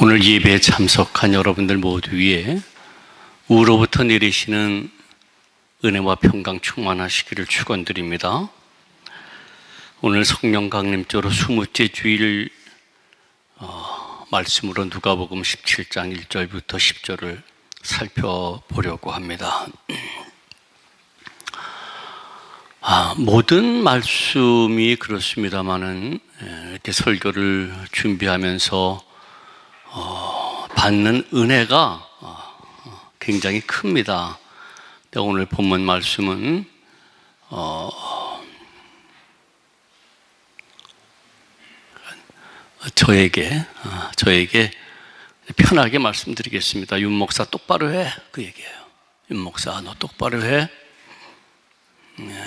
오늘 예배에 참석한 여러분들 모두 위에 우로부터 내리시는 은혜와 평강 충만하시기를 축원드립니다. 오늘 성령 강림조로 20째 주일 어, 말씀으로 누가복음 17장 1절부터 10절을 살펴보려고 합니다. 아, 모든 말씀이 그렇습니다만은 예, 이렇게 설교를 준비하면서 어, 받는 은혜가 어, 굉장히 큽니다. 오늘 본문 말씀은 어, 저에게 어, 저에게 편하게 말씀드리겠습니다. 윤 목사 똑바로 해 그 얘기예요. 윤 목사 너 똑바로 해. 예.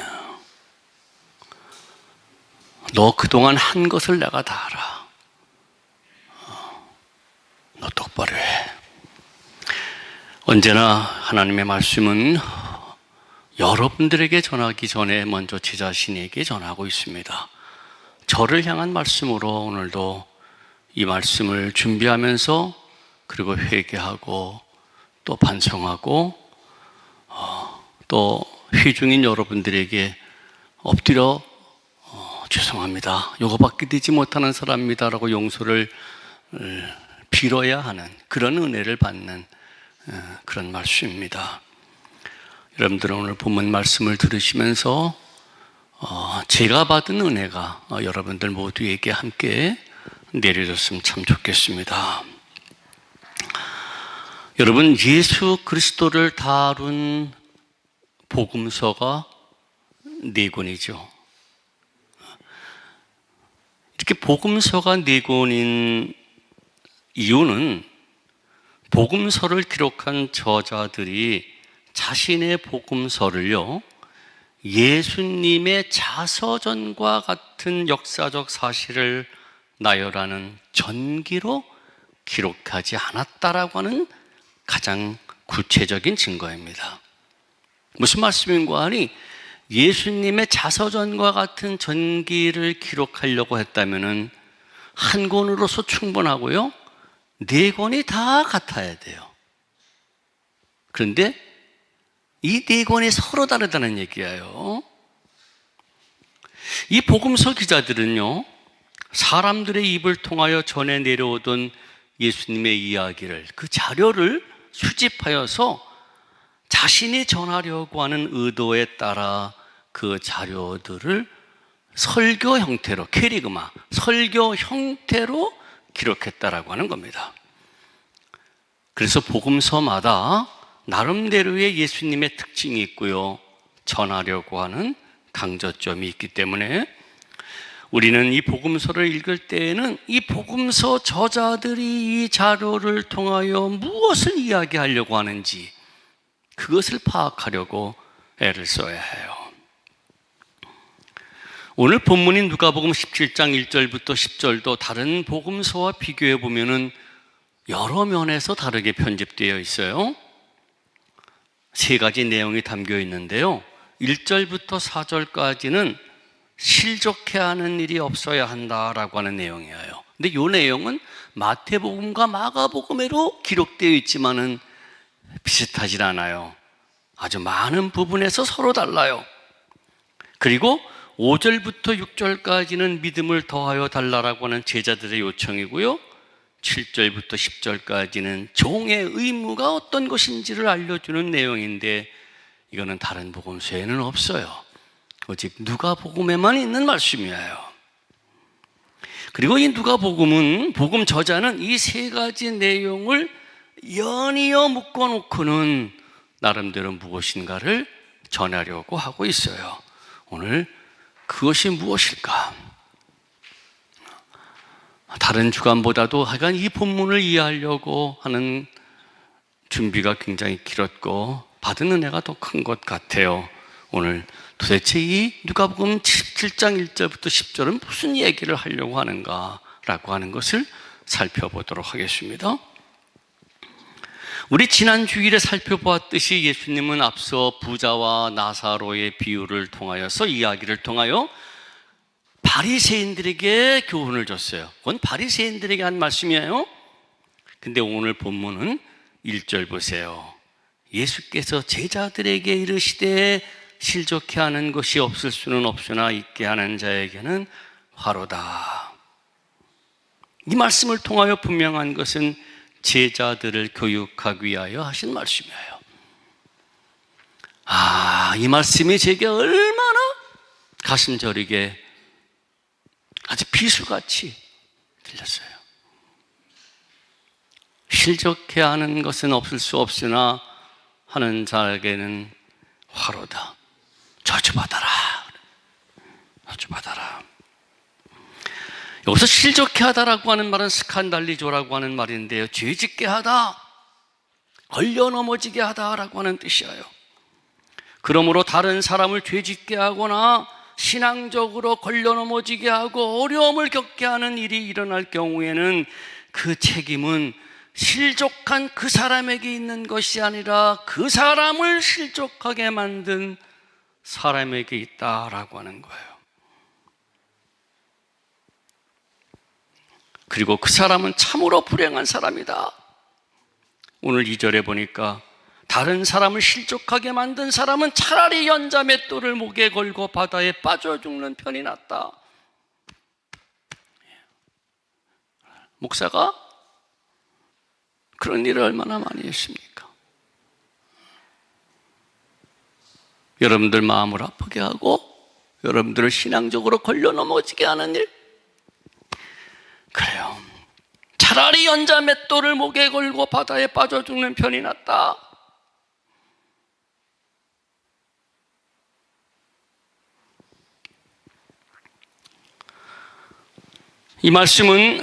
너 그동안 한 것을 내가 다 알아. 너 똑바로 해. 언제나 하나님의 말씀은 여러분들에게 전하기 전에 먼저 제 자신에게 전하고 있습니다. 저를 향한 말씀으로 오늘도 이 말씀을 준비하면서 그리고 회개하고 또 반성하고 어, 또 회중인 여러분들에게 엎드려 어, 죄송합니다. 요거밖에 되지 못하는 사람입니다라고 용서를 어, 빌어야 하는 그런 은혜를 받는 어, 그런 말씀입니다. 여러분들은 오늘 본문 말씀을 들으시면서 어, 제가 받은 은혜가 어, 여러분들 모두에게 함께 내려졌으면 참 좋겠습니다. 여러분 예수 그리스도를 다룬 복음서가 네 권이죠. 이렇게 복음서가 네 권인 이유는 복음서를 기록한 저자들이 자신의 복음서를요, 예수님의 자서전과 같은 역사적 사실을 나열하는 전기로 기록하지 않았다라고 하는 가장 구체적인 증거입니다. 무슨 말씀인가 하니 예수님의 자서전과 같은 전기를 기록하려고 했다면은 한 권으로서 충분하고요. 네 권이 다 같아야 돼요. 그런데 이 네 권이 서로 다르다는 얘기예요. 이 복음서 기자들은요, 사람들의 입을 통하여 전해 내려오던 예수님의 이야기를, 그 자료를 수집하여서 자신이 전하려고 하는 의도에 따라 그 자료들을 설교 형태로, 캐리그마, 설교 형태로 기록했다라고 하는 겁니다. 그래서 복음서마다 나름대로의 예수님의 특징이 있고요. 전하려고 하는 강조점이 있기 때문에 우리는 이 복음서를 읽을 때에는 이 복음서 저자들이 이 자료를 통하여 무엇을 이야기하려고 하는지 그것을 파악하려고 애를 써야 해요. 오늘 본문인 누가복음 17장 1절부터 10절도 다른 복음서와 비교해 보면은 여러 면에서 다르게 편집되어 있어요. 세 가지 내용이 담겨 있는데요. 1절부터 4절까지는 실족해 하는 일이 없어야 한다라고 하는 내용이에요. 근데 이 내용은 마태복음과 마가복음에로 기록되어 있지만은 비슷하지 않아요. 아주 많은 부분에서 서로 달라요. 그리고 5절부터 6절까지는 믿음을 더하여 달라라고 하는 제자들의 요청이고요. 7절부터 10절까지는 종의 의무가 어떤 것인지를 알려주는 내용인데 이거는 다른 복음서에는 없어요. 오직 누가 복음에만 있는 말씀이에요. 그리고 이 누가 복음은 복음 저자는 이 세 가지 내용을 연이어 묶어 놓고는 나름대로 무엇인가를 전하려고 하고 있어요. 오늘 그것이 무엇일까? 다른 주간보다도 하여간 이 본문을 이해하려고 하는 준비가 굉장히 길었고 받은 은혜가 더 큰 것 같아요. 오늘 도대체 이 누가복음 17장 1절부터 10절은 무슨 얘기를 하려고 하는가라고 하는 것을 살펴보도록 하겠습니다. 우리 지난 주일에 살펴보았듯이 예수님은 앞서 부자와 나사로의 비유를 통하여서 이야기를 통하여 바리새인들에게 교훈을 줬어요. 그건 바리새인들에게 한 말씀이에요. 근데 오늘 본문은 1절 보세요. 예수께서 제자들에게 이르시되 실족해 하는 것이 없을 수는 없으나 있게 하는 자에게는 화로다. 이 말씀을 통하여 분명한 것은 제자들을 교육하기 위하여 하신 말씀이에요. 아, 이 말씀이 제게 얼마나 가슴 저리게 아주 비수같이 들렸어요. 실족해 하는 것은 없을 수 없으나 하는 자에게는 화로다. 저주받아라. 저주받아라. 여기서 실족해 하다라고 하는 말은 스칸달리조라고 하는 말인데요. 죄짓게 하다, 걸려 넘어지게 하다라고 하는 뜻이에요. 그러므로 다른 사람을 죄짓게 하거나 신앙적으로 걸려 넘어지게 하고 어려움을 겪게 하는 일이 일어날 경우에는 그 책임은 실족한 그 사람에게 있는 것이 아니라 그 사람을 실족하게 만든 사람에게 있다라고 하는 거예요. 그리고 그 사람은 참으로 불행한 사람이다. 오늘 이절에 보니까 다른 사람을 실족하게 만든 사람은 차라리 연자 맷돌을 목에 걸고 바다에 빠져 죽는 편이 낫다. 목사가 그런 일을 얼마나 많이 했습니까? 여러분들 마음을 아프게 하고 여러분들을 신앙적으로 걸려 넘어지게 하는 일. 그래요. 차라리 연자 맷돌을 목에 걸고 바다에 빠져 죽는 편이 낫다. 이 말씀은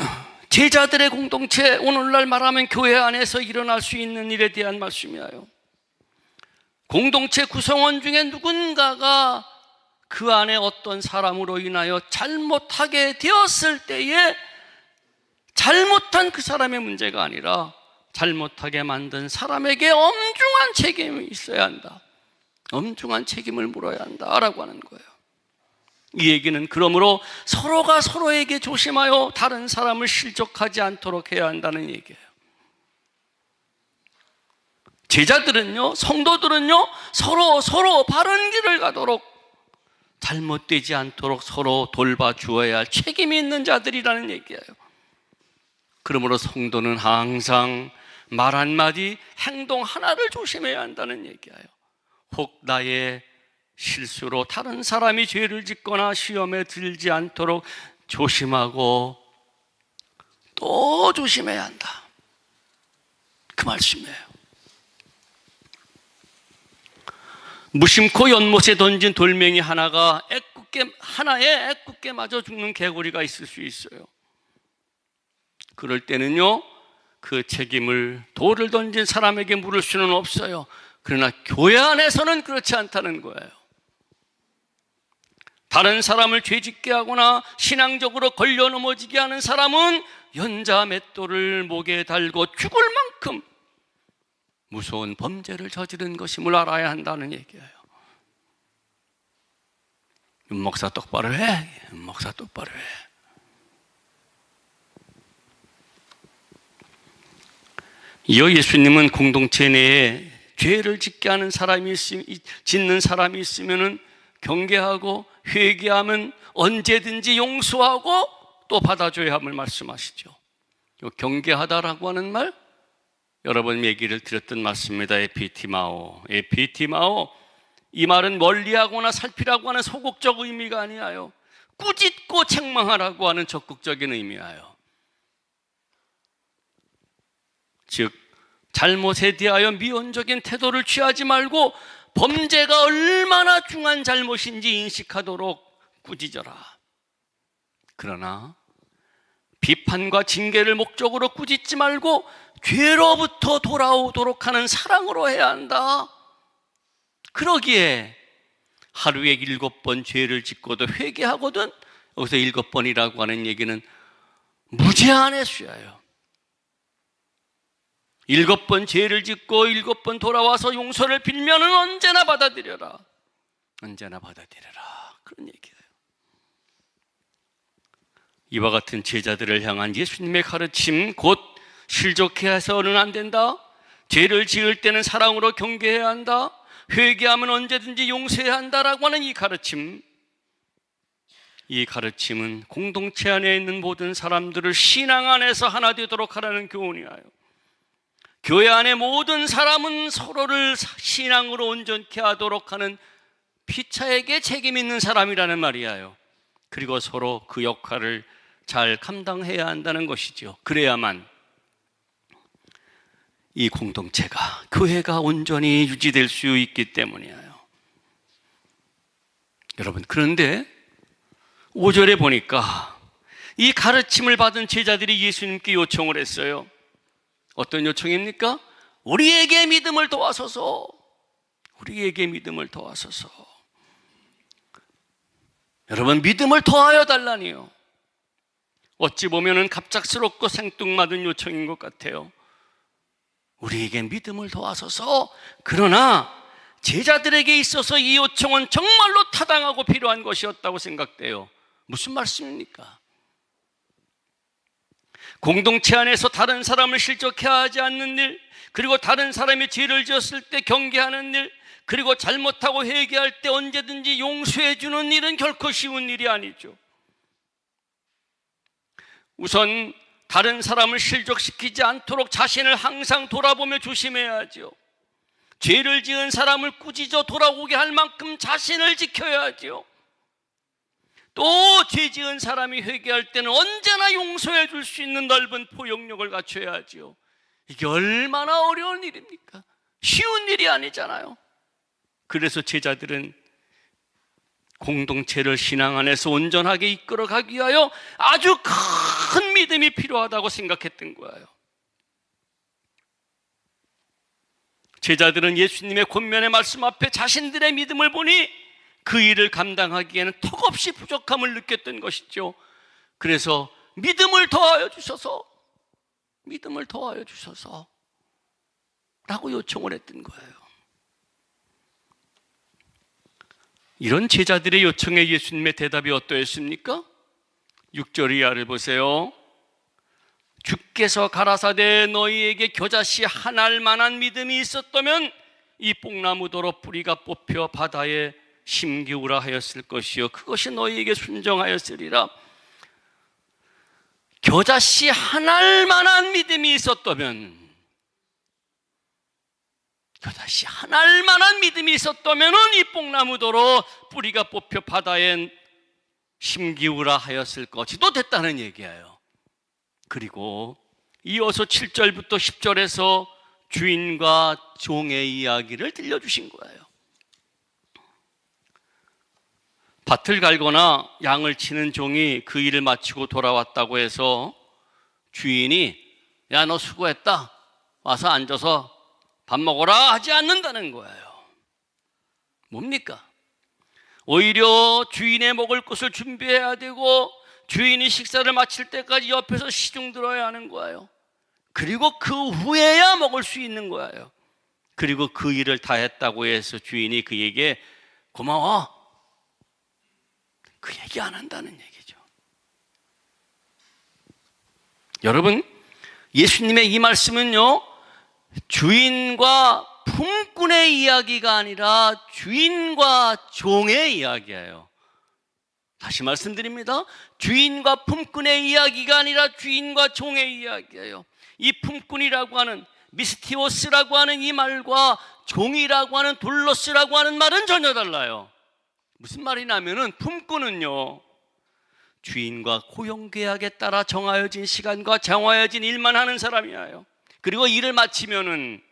제자들의 공동체, 오늘날 말하면 교회 안에서 일어날 수 있는 일에 대한 말씀이에요. 공동체 구성원 중에 누군가가 그 안에 어떤 사람으로 인하여 잘못하게 되었을 때에 잘못한 그 사람의 문제가 아니라 잘못하게 만든 사람에게 엄중한 책임이 있어야 한다. 엄중한 책임을 물어야 한다라고 하는 거예요. 이 얘기는 그러므로 서로가 서로에게 조심하여 다른 사람을 실족하지 않도록 해야 한다는 얘기예요. 제자들은요, 성도들은요, 서로 서로 바른 길을 가도록 잘못되지 않도록 서로 돌봐 주어야 할 책임이 있는 자들이라는 얘기예요. 그러므로 성도는 항상 말 한마디, 행동 하나를 조심해야 한다는 얘기예요. 혹 나의 실수로 다른 사람이 죄를 짓거나 시험에 들지 않도록 조심하고 또 조심해야 한다. 그 말씀이에요. 무심코 연못에 던진 돌멩이 하나가 애꿎게 하나에 애꿎게 맞아 죽는 개구리가 있을 수 있어요. 그럴 때는요, 그 책임을 돌을 던진 사람에게 물을 수는 없어요. 그러나 교회 안에서는 그렇지 않다는 거예요. 다른 사람을 죄 짓게 하거나 신앙적으로 걸려 넘어지게 하는 사람은 연자 맷돌을 목에 달고 죽을 만큼 무서운 범죄를 저지른 것임을 알아야 한다는 얘기예요. 윤목사 똑바로 해. 윤목사 똑바로 해. 이어 예수님은 공동체 내에 죄를 짓게 하는 사람이 있으, 짓는 사람이 있으면은 경계하고 회개하면 언제든지 용서하고 또 받아줘야 함을 말씀하시죠. 경계하다라고 하는 말 여러 번 얘기를 드렸던 말씀입니다. 에피티마오. 에피티마오. 이 말은 멀리하거나 살피라고 하는 소극적 의미가 아니에요. 꾸짖고 책망하라고 하는 적극적인 의미예요. 즉 잘못에 대하여 미온적인 태도를 취하지 말고 범죄가 얼마나 중한 잘못인지 인식하도록 꾸짖어라. 그러나 비판과 징계를 목적으로 꾸짖지 말고 죄로부터 돌아오도록 하는 사랑으로 해야 한다. 그러기에 하루에 일곱 번 죄를 짓고도 회개하거든 여기서 일곱 번이라고 하는 얘기는 무제한의 수야예요. 일곱 번 죄를 짓고 일곱 번 돌아와서 용서를 빌면은 언제나 받아들여라. 언제나 받아들여라. 그런 얘기예요. 이와 같은 제자들을 향한 예수님의 가르침 곧 실족해 해서는 안 된다. 죄를 지을 때는 사랑으로 경계해야 한다. 회개하면 언제든지 용서해야 한다라고 하는 이 가르침. 이 가르침은 공동체 안에 있는 모든 사람들을 신앙 안에서 하나 되도록 하라는 교훈이에요. 교회 안에 모든 사람은 서로를 신앙으로 온전케 하도록 하는 피차에게 책임 있는 사람이라는 말이에요. 그리고 서로 그 역할을 잘 감당해야 한다는 것이죠. 그래야만 이 공동체가, 교회가 온전히 유지될 수 있기 때문이에요. 여러분, 그런데 5절에 보니까 이 가르침을 받은 제자들이 예수님께 요청을 했어요. 어떤 요청입니까? 우리에게 믿음을 도와소서. 우리에게 믿음을 도와소서. 여러분, 믿음을 더하여 달라니요. 어찌 보면은 갑작스럽고 생뚱맞은 요청인 것 같아요. 우리에게 믿음을 도와소서. 그러나 제자들에게 있어서 이 요청은 정말로 타당하고 필요한 것이었다고 생각돼요. 무슨 말씀입니까? 공동체 안에서 다른 사람을 실족해 하지 않는 일, 그리고 다른 사람이 죄를 지었을 때 경계하는 일, 그리고 잘못하고 회개할 때 언제든지 용서해 주는 일은 결코 쉬운 일이 아니죠. 우선 다른 사람을 실족시키지 않도록 자신을 항상 돌아보며 조심해야죠. 죄를 지은 사람을 꾸짖어 돌아오게 할 만큼 자신을 지켜야죠. 또 죄 지은 사람이 회개할 때는 언제나 용서해 줄 수 있는 넓은 포용력을 갖춰야지요. 이게 얼마나 어려운 일입니까? 쉬운 일이 아니잖아요. 그래서 제자들은 공동체를 신앙 안에서 온전하게 이끌어 가기 위하여 아주 큰 믿음이 필요하다고 생각했던 거예요. 제자들은 예수님의 권면의 말씀 앞에 자신들의 믿음을 보니 그 일을 감당하기에는 턱없이 부족함을 느꼈던 것이죠. 그래서 믿음을 더하여 주셔서, 믿음을 더하여 주셔서, 라고 요청을 했던 거예요. 이런 제자들의 요청에 예수님의 대답이 어떠했습니까? 6절 이하를 보세요. 주께서 가라사대 너희에게 겨자씨 한 알만한 믿음이 있었다면 이 뽕나무도로 뿌리가 뽑혀 바다에 심기우라 하였을 것이요. 그것이 너희에게 순정하였으리라. 겨자씨 하나만한 믿음이 있었다면 겨자씨 하나만한 믿음이 있었다면 이 뽕나무도로 뿌리가 뽑혀 바다에 심기우라 하였을 것이도 됐다는 얘기예요. 그리고 이어서 7절부터 10절에서 주인과 종의 이야기를 들려주신 거예요 밭을 갈거나 양을 치는 종이 그 일을 마치고 돌아왔다고 해서 주인이 야 너 수고했다 와서 앉아서 밥 먹어라 하지 않는다는 거예요. 뭡니까? 오히려 주인의 먹을 것을 준비해야 되고 주인이 식사를 마칠 때까지 옆에서 시중 들어야 하는 거예요. 그리고 그 후에야 먹을 수 있는 거예요. 그리고 그 일을 다 했다고 해서 주인이 그에게 고마워. 그 얘기 안 한다는 얘기죠. 여러분, 예수님의 이 말씀은요, 주인과 품꾼의 이야기가 아니라 주인과 종의 이야기예요. 다시 말씀드립니다. 주인과 품꾼의 이야기가 아니라 주인과 종의 이야기예요. 이 품꾼이라고 하는 미스티오스라고 하는 이 말과 종이라고 하는 돌로스라고 하는 말은 전혀 달라요. 무슨 말이냐면은 품꾼은요 주인과 고용 계약에 따라 정하여진 시간과 정하여진 일만 하는 사람이에요. 그리고 일을 마치면은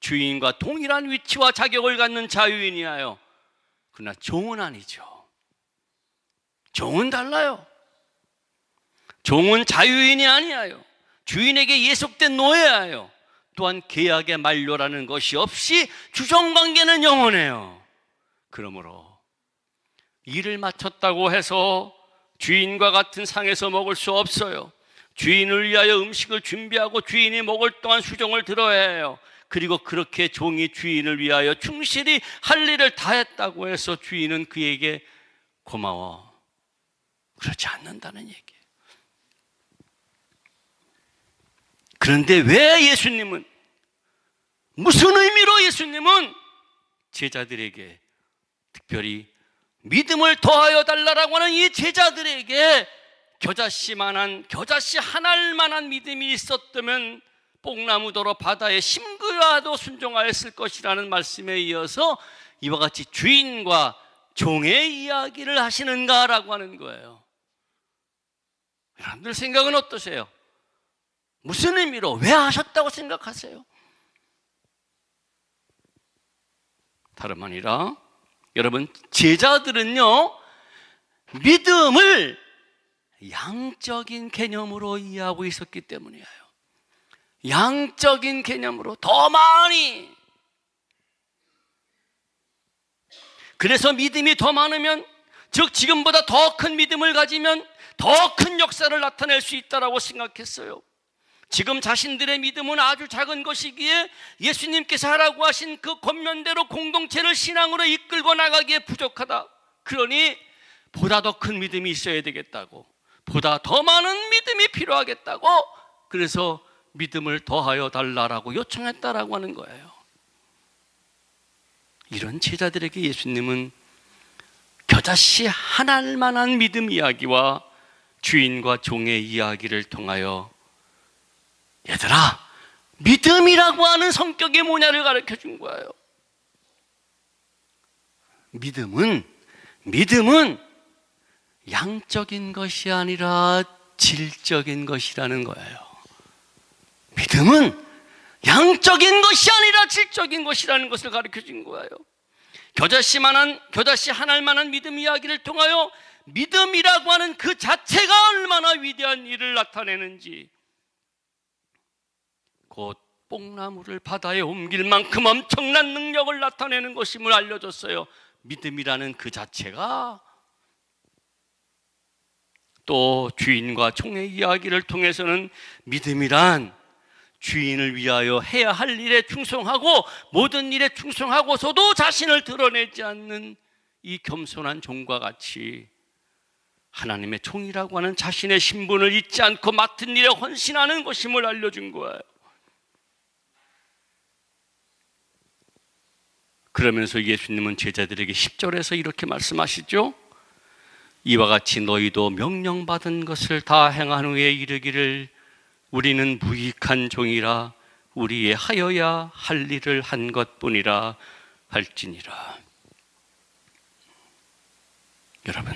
주인과 동일한 위치와 자격을 갖는 자유인이에요. 그러나 종은 아니죠. 종은 달라요. 종은 자유인이 아니에요. 주인에게 예속된 노예예요. 또한 계약의 만료라는 것이 없이 주종 관계는 영원해요. 그러므로 일을 마쳤다고 해서 주인과 같은 상에서 먹을 수 없어요. 주인을 위하여 음식을 준비하고 주인이 먹을 동안 수종을 들어야 해요. 그리고 그렇게 종이 주인을 위하여 충실히 할 일을 다 했다고 해서 주인은 그에게 고마워. 그렇지 않는다는 얘기예요. 그런데 왜 예수님은 무슨 의미로 예수님은 제자들에게 특별히 믿음을 더하여 달라라고 하는 이 제자들에게 겨자씨만한 겨자씨 하나만한 믿음이 있었다면 뽕나무더러 바다에 심그라도 순종하였을 것이라는 말씀에 이어서 이와 같이 주인과 종의 이야기를 하시는가라고 하는 거예요. 여러분들 생각은 어떠세요? 무슨 의미로 왜 하셨다고 생각하세요? 다름 아니라 여러분 제자들은요 믿음을 양적인 개념으로 이해하고 있었기 때문이에요. 양적인 개념으로 더 많이 그래서 믿음이 더 많으면 즉 지금보다 더 큰 믿음을 가지면 더 큰 역사를 나타낼 수 있다라고 생각했어요. 지금 자신들의 믿음은 아주 작은 것이기에 예수님께서 하라고 하신 그 권면대로 공동체를 신앙으로 이끌고 나가기에 부족하다. 그러니 보다 더 큰 믿음이 있어야 되겠다고. 보다 더 많은 믿음이 필요하겠다고. 그래서 믿음을 더하여 달라라고 요청했다라고 하는 거예요. 이런 제자들에게 예수님은 겨자씨 하나만한 믿음 이야기와 주인과 종의 이야기를 통하여 얘들아, 믿음이라고 하는 성격이 뭐냐를 가르쳐 준 거예요. 믿음은, 믿음은 양적인 것이 아니라 질적인 것이라는 거예요. 믿음은 양적인 것이 아니라 질적인 것이라는 것을 가르쳐 준 거예요. 겨자씨만한, 겨자씨 하나만한 믿음 이야기를 통하여 믿음이라고 하는 그 자체가 얼마나 위대한 일을 나타내는지 곧 뽕나무를 바다에 옮길 만큼 엄청난 능력을 나타내는 것임을 알려줬어요. 믿음이라는 그 자체가 또 주인과 총의 이야기를 통해서는 믿음이란 주인을 위하여 해야 할 일에 충성하고 모든 일에 충성하고서도 자신을 드러내지 않는 이 겸손한 종과 같이 하나님의 총이라고 하는 자신의 신분을 잊지 않고 맡은 일에 헌신하는 것임을 알려준 거예요. 그러면서 예수님은 제자들에게 10절에서 이렇게 말씀하시죠. 이와 같이 너희도 명령받은 것을 다 행한 후에 이르기를 우리는 무익한 종이라 우리의 하여야 할 일을 한 것뿐이라 할지니라. 여러분,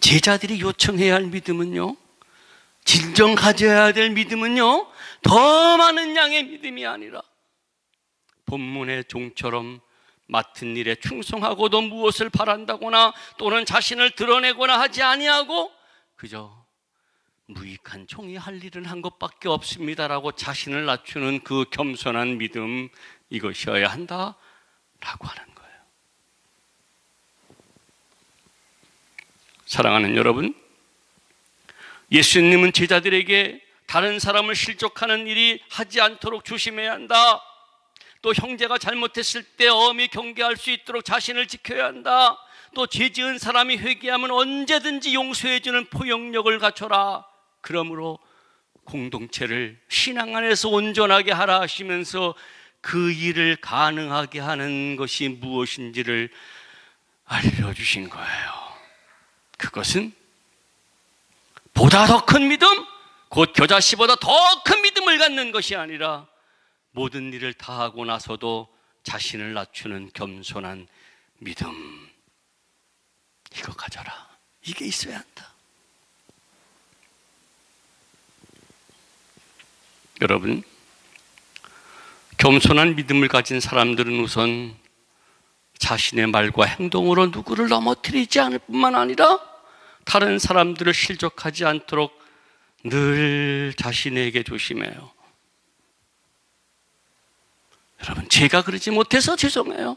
제자들이 요청해야 할 믿음은요, 진정 가져야 될 믿음은요, 더 많은 양의 믿음이 아니라 본문의 종처럼 맡은 일에 충성하고도 무엇을 바란다거나 또는 자신을 드러내거나 하지 아니하고 그저 무익한 총이 할 일은 한 것밖에 없습니다라고 자신을 낮추는 그 겸손한 믿음 이것이어야 한다라고 하는 거예요. 사랑하는 여러분, 예수님은 제자들에게 다른 사람을 실족하는 일이 하지 않도록 조심해야 한다. 또 형제가 잘못했을 때 엄히 경계할 수 있도록 자신을 지켜야 한다. 또 죄 지은 사람이 회개하면 언제든지 용서해 주는 포용력을 갖춰라. 그러므로 공동체를 신앙 안에서 온전하게 하라 하시면서 그 일을 가능하게 하는 것이 무엇인지를 알려주신 거예요. 그것은 보다 더 큰 믿음, 곧 겨자씨보다 더 큰 믿음을 갖는 것이 아니라 모든 일을 다 하고 나서도 자신을 낮추는 겸손한 믿음. 이거 가져라. 이게 있어야 한다. 여러분, 겸손한 믿음을 가진 사람들은 우선 자신의 말과 행동으로 누구를 넘어뜨리지 않을 뿐만 아니라 다른 사람들을 실족하지 않도록 늘 자신에게 조심해요. 여러분, 제가 그러지 못해서 죄송해요.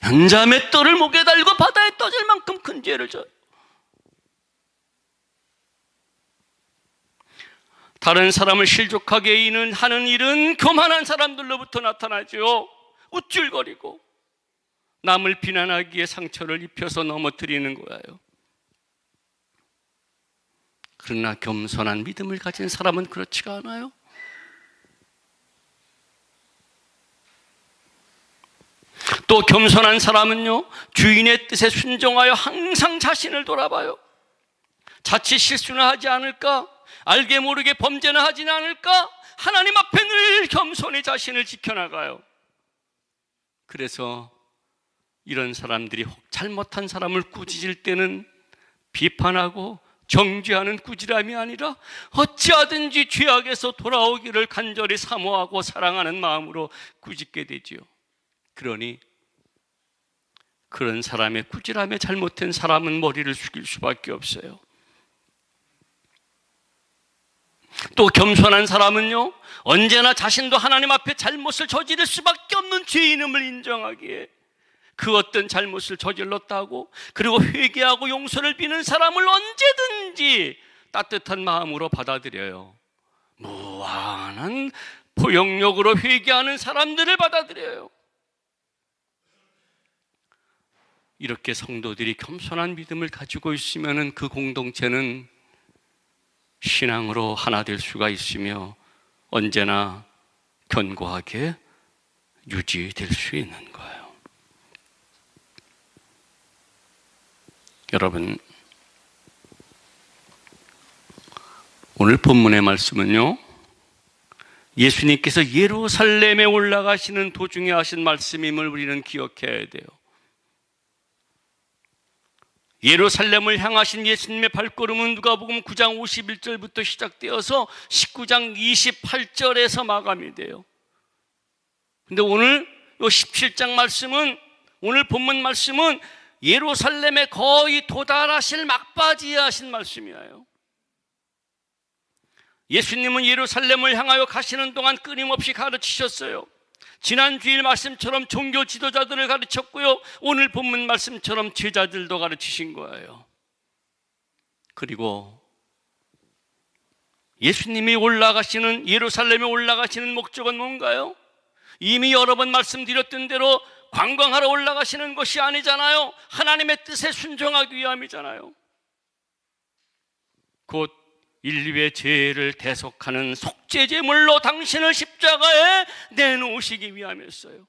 현자 맷돌을 목에 달고 바다에 떠질 만큼 큰 죄를 져요. 다른 사람을 실족하게 하는 일은 교만한 사람들로부터 나타나죠. 우쭐거리고 남을 비난하기에 상처를 입혀서 넘어뜨리는 거예요. 그러나 겸손한 믿음을 가진 사람은 그렇지가 않아요. 또 겸손한 사람은요, 주인의 뜻에 순종하여 항상 자신을 돌아봐요. 자칫 실수는 하지 않을까? 알게 모르게 범죄는 하지는 않을까? 하나님 앞에 늘 겸손히 자신을 지켜나가요. 그래서 이런 사람들이 혹 잘못한 사람을 꾸짖을 때는 비판하고 정죄하는 꾸지람이 아니라 어찌하든지 죄악에서 돌아오기를 간절히 사모하고 사랑하는 마음으로 꾸짖게 되지요. 그러니 그런 사람의 꾸지람에 잘못된 사람은 머리를 숙일 수밖에 없어요. 또 겸손한 사람은요, 언제나 자신도 하나님 앞에 잘못을 저지를 수밖에 없는 죄인임을 인정하기에 그 어떤 잘못을 저질렀다고 그리고 회개하고 용서를 비는 사람을 언제든지 따뜻한 마음으로 받아들여요. 무한한 포용력으로 회개하는 사람들을 받아들여요. 이렇게 성도들이 겸손한 믿음을 가지고 있으면 그 공동체는 신앙으로 하나 될 수가 있으며 언제나 견고하게 유지될 수 있는 거예요. 여러분, 오늘 본문의 말씀은요, 예수님께서 예루살렘에 올라가시는 도중에 하신 말씀임을 우리는 기억해야 돼요. 예루살렘을 향하신 예수님의 발걸음은 누가복음 9장 51절부터 시작되어서 19장 28절에서 마감이 돼요. 근데 오늘 요 17장 말씀은 오늘 본문 말씀은 예루살렘에 거의 도달하실 막바지에 하신 말씀이에요. 예수님은 예루살렘을 향하여 가시는 동안 끊임없이 가르치셨어요. 지난 주일 말씀처럼 종교 지도자들을 가르쳤고요. 오늘 본문 말씀처럼 제자들도 가르치신 거예요. 그리고 예수님이 올라가시는 예루살렘에 올라가시는 목적은 뭔가요? 이미 여러 번 말씀드렸던 대로 관광하러 올라가시는 것이 아니잖아요. 하나님의 뜻에 순종하기 위함이잖아요. 곧 인류의 죄를 대속하는 속죄제물로 당신을 십자가에 내놓으시기 위함이었어요.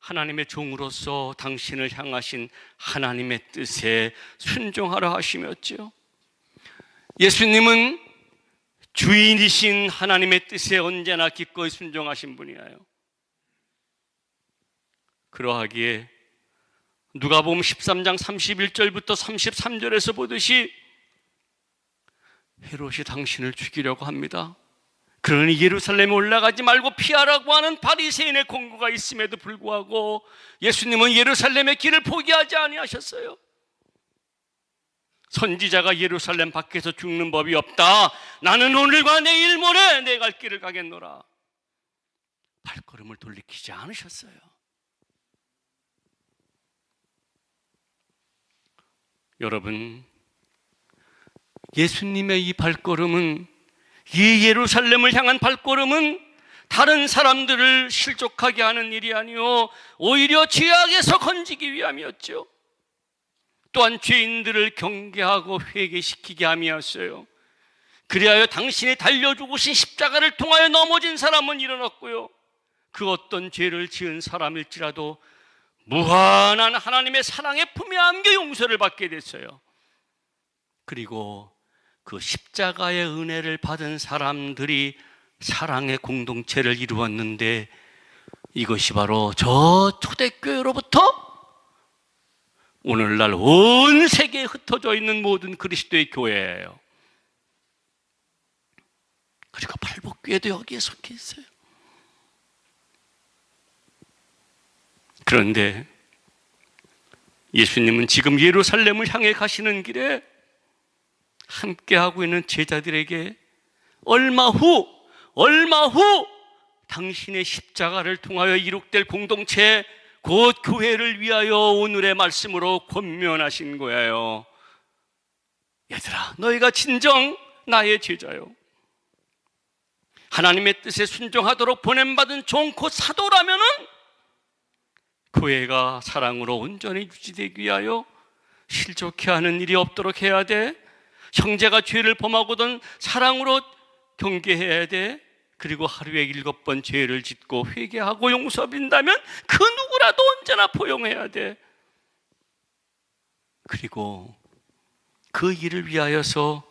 하나님의 종으로서 당신을 향하신 하나님의 뜻에 순종하라 하시었죠. 예수님은 주인이신 하나님의 뜻에 언제나 기꺼이 순종하신 분이에요. 그러하기에 누가 보면 13장 31절부터 33절에서 보듯이 헤롯이 당신을 죽이려고 합니다. 그러니 예루살렘에 올라가지 말고 피하라고 하는 바리새인의 공고가 있음에도 불구하고 예수님은 예루살렘의 길을 포기하지 아니하셨어요. 선지자가 예루살렘 밖에서 죽는 법이 없다. 나는 오늘과 내일 모레 내 갈 길을 가겠노라. 발걸음을 돌리키지 않으셨어요. 여러분, 예수님의 이 발걸음은 이 예루살렘을 향한 발걸음은 다른 사람들을 실족하게 하는 일이 아니요 오히려 죄악에서 건지기 위함이었죠. 또한 죄인들을 경계하고 회개시키게 함이었어요. 그리하여 당신이 달려 죽으신 십자가를 통하여 넘어진 사람은 일어났고요. 그 어떤 죄를 지은 사람일지라도 무한한 하나님의 사랑의 품에 안겨 용서를 받게 됐어요. 그리고 그 십자가의 은혜를 받은 사람들이 사랑의 공동체를 이루었는데 이것이 바로 저 초대교회로부터 오늘날 온 세계에 흩어져 있는 모든 그리스도의 교회예요. 그리고 팔복교회도 여기에 속해 있어요. 그런데 예수님은 지금 예루살렘을 향해 가시는 길에 함께하고 있는 제자들에게 얼마 후, 얼마 후 당신의 십자가를 통하여 이룩될 공동체, 곧 교회를 위하여 오늘의 말씀으로 권면하신 거예요. 얘들아, 너희가 진정 나의 제자요. 하나님의 뜻에 순종하도록 보냄받은 종, 곧 사도라면은 교회가 사랑으로 온전히 유지되기 위하여 실족해 하는 일이 없도록 해야 돼. 형제가 죄를 범하고든 사랑으로 경계해야 돼. 그리고 하루에 일곱 번 죄를 짓고 회개하고 용서 빈다면 그 누구라도 언제나 포용해야 돼. 그리고 그 일을 위하여서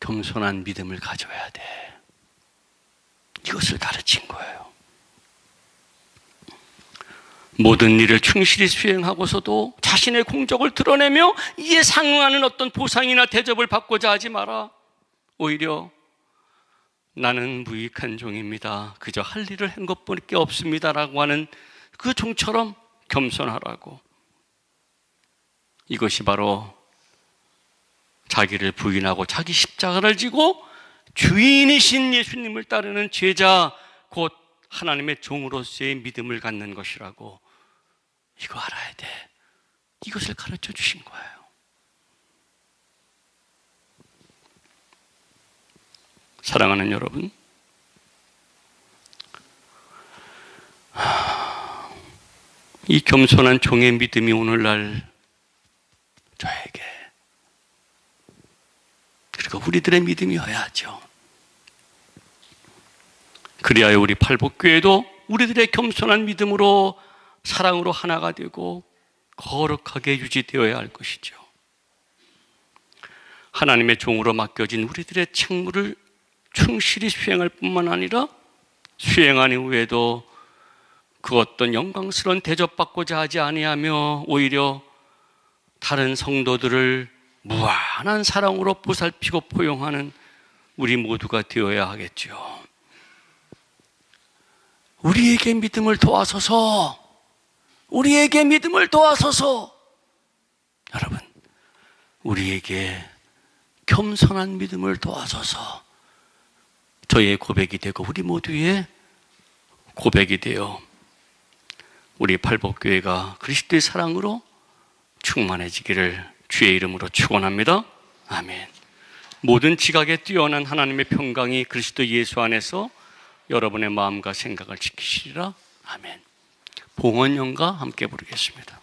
겸손한 믿음을 가져야 돼. 이것을 가르친 거예요. 모든 일을 충실히 수행하고서도 자신의 공적을 드러내며 이에 상응하는 어떤 보상이나 대접을 받고자 하지 마라. 오히려 나는 무익한 종입니다. 그저 할 일을 한 것밖에 없습니다라고 하는 그 종처럼 겸손하라고. 이것이 바로 자기를 부인하고 자기 십자가를 지고 주인이신 예수님을 따르는 제자 곧 하나님의 종으로서의 믿음을 갖는 것이라고 이거 알아야 돼. 이것을 가르쳐 주신 거예요. 사랑하는 여러분, 이 겸손한 종의 믿음이 오늘날 저에게 그리고 우리들의 믿음이어야죠. 그리하여 우리 팔복교회도 우리들의 겸손한 믿음으로 사랑으로 하나가 되고 거룩하게 유지되어야 할 것이죠. 하나님의 종으로 맡겨진 우리들의 책무를 충실히 수행할 뿐만 아니라 수행한 이후에도 그 어떤 영광스러운 대접받고자 하지 아니하며 오히려 다른 성도들을 무한한 사랑으로 보살피고 포용하는 우리 모두가 되어야 하겠죠. 우리에게 믿음을 도와서서 우리에게 믿음을 도와서서 여러분 우리에게 겸손한 믿음을 도와서서 저의 고백이 되고 우리 모두의 고백이 되어 우리 팔복교회가 그리스도의 사랑으로 충만해지기를 주의 이름으로 축원합니다. 아멘. 모든 지각에 뛰어난 하나님의 평강이 그리스도 예수 안에서 여러분의 마음과 생각을 지키시리라. 아멘. 봉헌영과 함께 부르겠습니다.